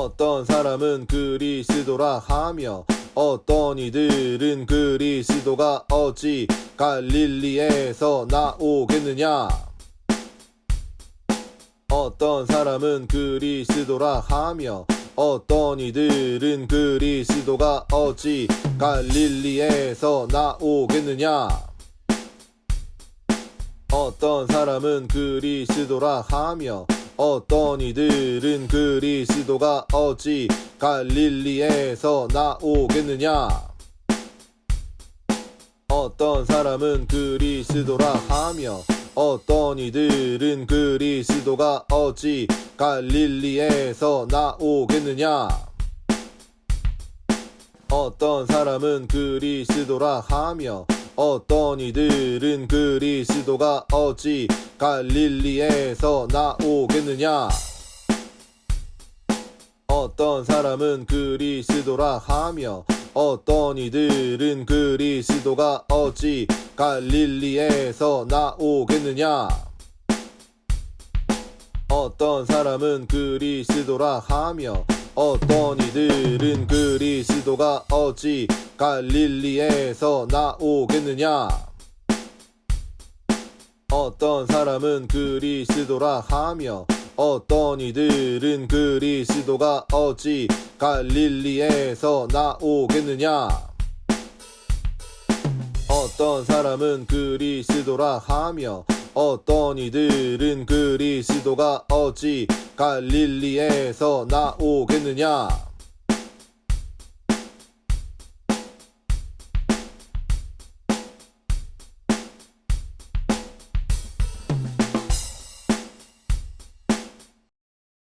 어떤 사람은 그리스도라 하며 어떤 이들은 그리스도가 어찌 갈릴리에서 나오겠느냐? 어떤 사람은 그리스도라 하며 어떤 이들은 그리스도가 어찌 갈릴리에서 나오겠느냐? 어떤 사람은 그리스도라 하며 어떤 이들은 그리스도가 어찌 갈릴리에서 나오겠느냐? 어떤 사람은 그리스도라 하며 어떤 이들은 그리스도가 어찌 갈릴리에서 나오겠느냐? 어떤 사람은 그리스도라 하며 어떤 이들은 그리스도가 어찌 갈릴리에서 나오겠느냐? 어떤 사람은 그리스도라 하며 어떤 이들은 그리스도가 어찌 갈릴리에서 나오겠느냐 어떤 사람은 그리스도라 하며 어떤 이들은 그리스도가 어찌 갈릴리에서 나오겠느냐? 어떤 사람은 그리스도라 하며 어떤 이들은 그리스도가 어찌 갈릴리에서 나오겠느냐? 어떤 사람은 그리스도라 하며 어떤 이들은 그리스도가 어찌 갈릴리에서 나오겠느냐